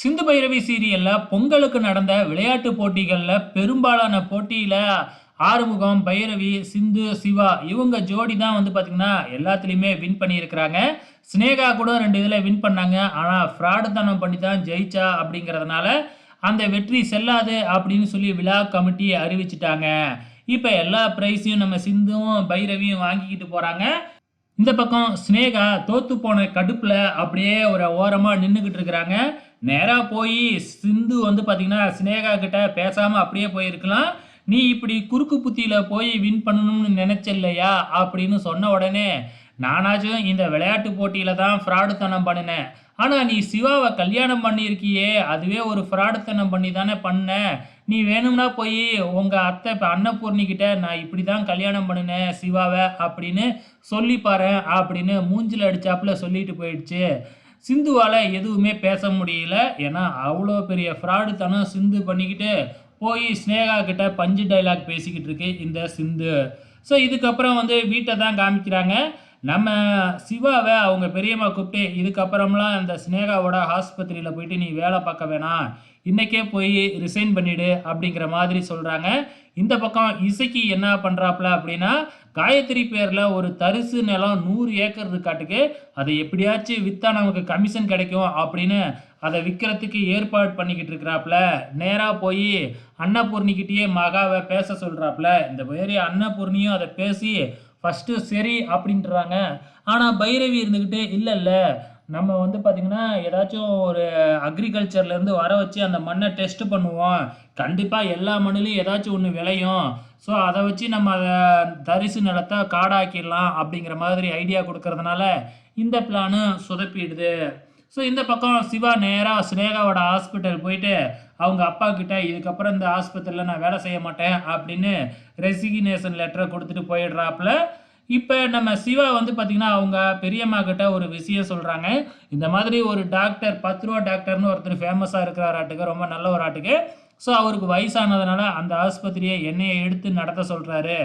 சிந்து பைரவி சீரியலில் பொங்கலுக்கு நடந்த விளையாட்டு போட்டிகளில் பெரும்பாலான போட்டியில் ஆறுமுகம், பைரவி, சிந்து, சிவா இவங்க ஜோடி தான் வந்து பார்த்தீங்கன்னா, எல்லாத்துலேயுமே வின் பண்ணியிருக்கிறாங்க. சினேகா கூட ரெண்டு இதில் வின் பண்ணாங்க. ஆனா ஃப்ராடுத்தனம் பண்ணி தான் ஜெயிச்சா அப்படிங்கிறதுனால, அந்த வெற்றி செல்லாது அப்படின்னு சொல்லி விழா கமிட்டி அறிவிச்சுட்டாங்க. இப்போ எல்லா ப்ரைஸையும் நம்ம சிந்துவும், பைரவியும் வாங்கிக்கிட்டு போகிறாங்க இந்த பக்கம் சினேகா தோத்து போன கடுப்பில் அப்படியே ஒரு ஓரமாக நின்றுக்கிட்டு இருக்கிறாங்க. நேராக போய் சிந்து வந்து பார்த்தீங்கன்னா, சினேகா கிட்ட பேசாமல் அப்படியே போயிருக்கலாம். "நீ இப்படி குறுக்கு புத்தியில் போய் வின் பண்ணணும்னு நினச்சில்லையா அப்படின்னு சொன்ன உடனே, "நானாச்சும் இந்த விளையாட்டு போட்டியில் தான் ஃப்ராடுத்தனம் பண்ணினேன் ஆனால் நீ சிவாவை கல்யாணம் பண்ணியிருக்கியே, அதுவே ஒரு ஃப்ராடுத்தனம் பண்ணி தானே பண்ண. நீ வேணும்னா போய் உங்கள் அத்தை இப்போ அன்னபூர்ணிக்கிட்ட நான் இப்படி தான் கல்யாணம் பண்ணினேன் சிவாவை அப்படின்னு சொல்லி அப்படின்னு மூஞ்சில் அடித்தாப்புல சொல்லிட்டு போயிடுச்சு. சிந்துவால் எதுவுமே பேச முடியல. ஏன்னா அவ்வளோ பெரிய ஃப்ராடு ஃப்ராடுத்தனம் சிந்து பண்ணிக்கிட்டு, போய் ஸ்னேகா கிட்ட பஞ்சு டைலாக் பேசிக்கிட்டு இருக்கு இந்த சிந்து. ஸோ இதுக்கப்புறம் வந்து வீட்டை தான் காமிக்கிறாங்க. நம்ம சிவாவை அவங்க பெரியம்மா கூப்பிட்டு, "இதுக்கப்புறம்லாம் அந்த சினேகாவோட ஆஸ்பத்திரியில் போயிட்டு நீ வேலை பார்க்க வேணாம். இன்றைக்கே போய் ரிசைன் பண்ணிடு" அப்படிங்கிற மாதிரி சொல்கிறாங்க இந்த பக்கம் இசைக்கு என்ன பண்ணுறாப்புல அப்படின்னா, காயத்ரி பேரில் ஒரு தரிசு நிலம் நூறு ஏக்கர் இருக்காட்டுக்கு. அதை எப்படியாச்சும் விற்றா நமக்கு கமிஷன் கிடைக்கும்" அப்படின்னு அதை விற்கிறதுக்கு ஏற்பாடு பண்ணிக்கிட்டு இருக்கிறாப்புல நேராக போய் அன்னபூர்ணிக்கிட்டேயே மகாவை பேச சொல்கிறாப்புல இந்த மாரி அன்னபூர்ணியும் அதை பேசி ஃபஸ்ட்டு சரி அப்படின்றாங்க. ஆனால் பைரவி இருந்துக்கிட்டு இல்லை இல்லை நம்ம வந்து பார்த்திங்கன்னா ஏதாச்சும் ஒரு அக்ரிகல்ச்சர்லேருந்து வர வச்சு அந்த மண்ணை டெஸ்ட் பண்ணுவோம். கண்டிப்பாக எல்லா மண்ணிலையும் ஏதாச்சும் ஒன்று விளையும். ஸோ அதை வச்சு நம்ம அதை தரிசு நிலத்தை காடாக்கிடலாம்" அப்படிங்கிற மாதிரி ஐடியா கொடுக்கறதுனால இந்த பிளானு சொதப்பிடுது. ஸோ இந்த பக்கம் சிவா நேராக சினேகாவோட ஹாஸ்பிட்டல் போயிட்டு, அவங்க அப்பா கிட்ட "இதுக்கப்புறம் இந்த ஆஸ்பத்திரியில் நான் வேலை செய்ய மாட்டேன்" அப்படின்னு ரெசிக்னேஷன் லெட்டரை கொடுத்துட்டு போயிடுறாப்புல. இப்போ நம்ம சிவா வந்து பார்த்திங்கன்னா அவங்க பெரியம்மா கிட்ட ஒரு விஷயம் சொல்கிறாங்க இந்த மாதிரி ஒரு டாக்டர் பத்து ரூபா டாக்டர்னு ஒருத்தர் ஃபேமஸாக இருக்கிற ஆட்டுக்கு ரொம்ப நல்ல ஒரு ஆட்டுக்கு ஸோ அவருக்கு வயசானதுனால அந்த ஆஸ்பத்திரியை என்னையை எடுத்து நடத்த சொல்கிறாரு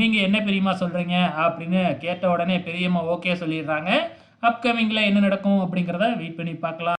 நீங்கள் என்ன பெரியம்மா சொல்கிறீங்க அப்படின்னு கேட்ட உடனே பெரியம்மா ஓகே சொல்லிடுறாங்க. அப்கமிங்ல என்ன நடக்கும் அப்படிங்கிறத வெயிட் பண்ணி பார்க்கலாம்.